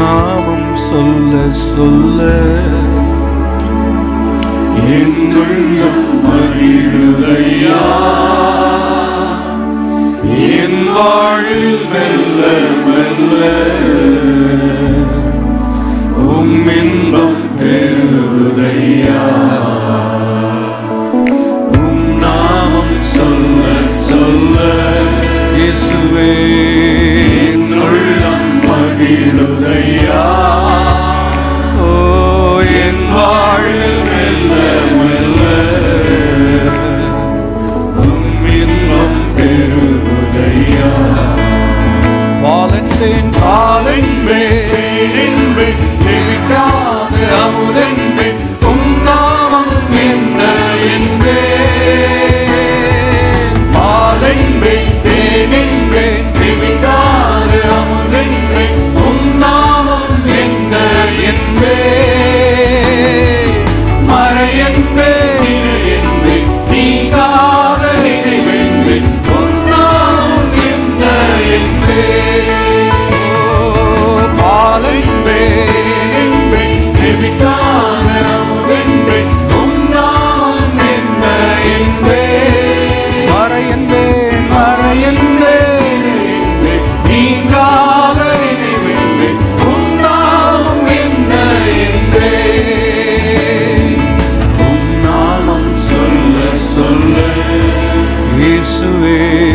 நாமம் சொல்ல சொல்ல. என்னுள்ளம் மகிழுதையா என் வாழில் மெல்ல மெல்ல. மனத்தின் பாலென்பே பேரென்பே தெவிக்காத அமுதென்பே உம் நாமம் என்ன என்பே மாலென்பே தேனென்பே தெவிக்காத அமுதென்பே away.